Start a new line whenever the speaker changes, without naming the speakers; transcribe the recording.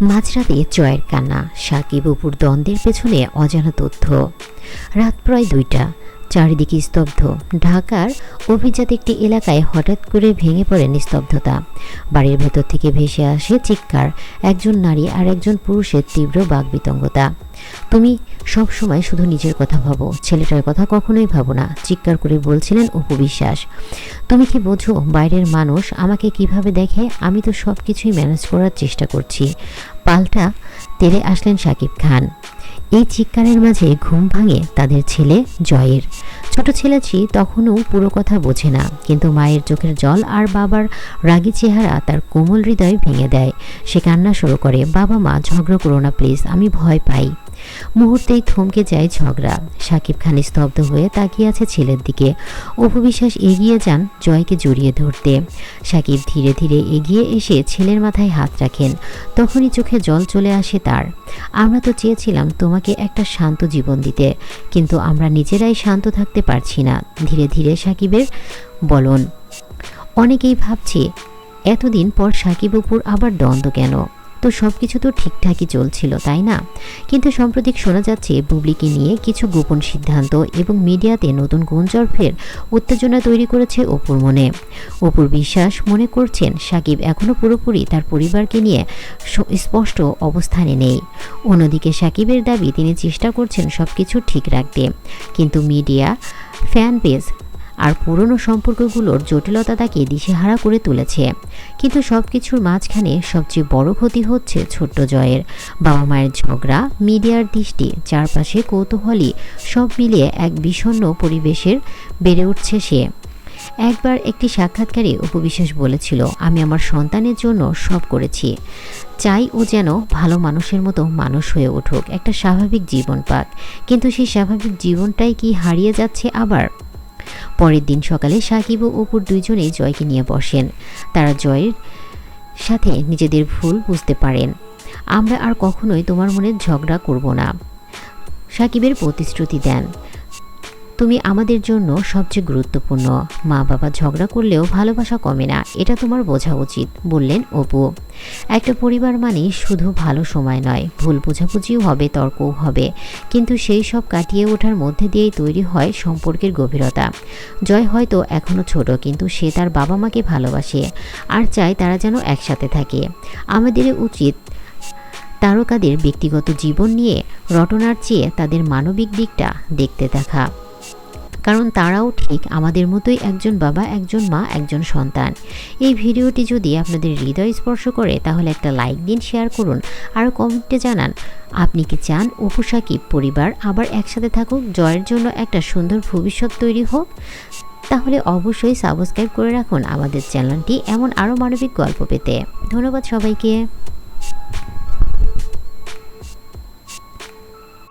মাঝরাতে জয়ের কান্না, সাকিব অপুর দ্বন্দ্বের পেছনে অজানা তথ্য। রাত প্রায় দুইটা, চারিদিকে স্তব্ধ। ঢাকার অভিজাত একটি এলাকায় হঠাৎ করে ভেঙে পড়ে নিস্তব্ধতা। বাড়ির ভেতর থেকে ভেসে আসে চিৎকার, একজন নারী আর একজন পুরুষের তীব্র বাগবিতঙ্গতা তুমি সব সময় শুধু নিজের কথা ভাবো, ছেলেটার কথা কখনোই ভাবো না, চিৎকার করে বলছিলেন অপু বিশ্বাস। তুমি কি বোঝো বাইরের মানুষ আমাকে কীভাবে দেখে? আমি তো সব কিছুই ম্যানেজ করার চেষ্টা করছি। পাল্টা তেলে আসলেন সাকিব খান। এই চিৎকারের মাঝে ঘুম ভাঙে তাদের ছেলে জয়ের। ছোট ছেলেটি তখনও পুরো কথা বোঝে না। কিন্তু মায়ের চোখের জল আর বাবার রাগী চেহারা তার কোমল হৃদয় ভেঙে দেয়। সে কান্না শুরু করে, বাবা মা, ঝগড়া করো না প্লিজ, আমি ভয় পাই। মুহূর্তেই থমকে যায় ঝগড়া। সাকিব খান স্তব্ধ হয়ে তাকিয়ে আছে ছেলের দিকে। অপবিশ্বাস এগিয়ে যান জয়কে জড়িয়ে ধরতে। সাকিব ধীরে ধীরে এগিয়ে এসে ছেলের মাথায় হাত রাখেন। তখনই চোখে জল চলে আসে তার। আমরা তো চেয়েছিলাম তোমাকে একটা শান্ত জীবন দিতে, কিন্তু আমরা নিজেরাই শান্ত থাকতে পারছি না। ধীরে ধীরে সাকিবের বলন। অনেকেই ভাবছে, এতদিন পর সাকিব উপর আবার দ্বন্দ্ব কেন? তো সব কিছু তো ঠিকঠাকই চলছিল, তাই না? কিন্তু সাম্প্রতিক শোনা যাচ্ছে, বুবলিকে নিয়ে কিছু গোপন সিদ্ধান্ত এবং মিডিয়াতে নতুন গুঞ্জর ফের উত্তেজনা তৈরি করেছে অপুর মনে। অপুর বিশ্বাস মনে করছেন, সাকিব এখনও পুরোপুরি তার পরিবারকে নিয়ে স্পষ্ট অবস্থানে নেই। অন্যদিকে সাকিবের দাবি, তিনি চেষ্টা করছেন সব কিছু ঠিক রাখতে। কিন্তু মিডিয়া, ফ্যান বেস আর পুরনো সম্পর্কগুলোর জটিলতা তাকে দিশেহারা করে তুলেছে। কিন্তু সব কিছুর মাঝখানে সবচেয়ে বড় ক্ষতি হচ্ছে ছোট্ট জয়ের। বাবা মায়ের ঝগড়া, মিডিয়ার দৃষ্টি, চারপাশে কৌতূহলী, সব মিলিয়ে এক বিষণ্ণ পরিবেশের বেড়ে উঠছে সে। একবার একটি সাক্ষাৎকারে উপবিশ্বাস বলেছিল, আমি আমার সন্তানের জন্য সব করেছি। চাই ও যেন ভালো মানুষের মতো মানুষ হয়ে উঠুক। একটা স্বাভাবিক জীবন পাক। কিন্তু সেই স্বাভাবিক জীবনটাই কি হারিয়ে যাচ্ছে আবার? পরের দিন সকালে সাকিব ও অপুর দুইজনে জয়কে নিয়ে বসেন। তারা জয়ের সাথে নিজেদের ভুল বুঝতে পারেন। আমরা আর কখনোই তোমার মনে ঝগড়া করব না। সাকিবের প্রতিশ্রুতি দেন। তুমি আমাদের জন্য সবচেয়ে গুরুত্বপূর্ণ। মা বাবা ঝগড়া করলেও ভালোবাসা কমে না, এটা তোমার বোঝা উচিত, বললেন অপু। একটা পরিবার মানে শুধু ভালো সময় নয়, ভুল বোঝাবুঝিও হবে, তর্কও হবে। কিন্তু সেই সব কাটিয়ে ওঠার মধ্যে দিয়েই তৈরি হয় সম্পর্কের গভীরতা। জয় হয়তো এখনও ছোট, কিন্তু সে তার বাবা মাকে ভালোবাসে আর চায় তারা যেন একসাথে থাকে। আমাদের উচিত তারকাদের ব্যক্তিগত জীবন নিয়ে রটনার চেয়ে তাদের মানবিক দিকটা দেখতে দেখা। কারণ তারাও ঠিক আমাদের মতোই একজন বাবা, একজন মা, একজন সন্তান। এই ভিডিওটি যদি আপনাদের হৃদয় স্পর্শ করে, তাহলে একটা লাইক দিন, শেয়ার করুন আর কমেন্টে জানান, আপনি কি চান অপু সাকিব পরিবার আবার একসাথে থাকুক, জয়ের জন্য একটা সুন্দর ভবিষ্যৎ তৈরি হোক? তাহলে অবশ্যই সাবস্ক্রাইব করে রাখুন আমাদের চ্যানেলটি, এমন আরও মানবিক গল্প পেতে। ধন্যবাদ সবাইকে।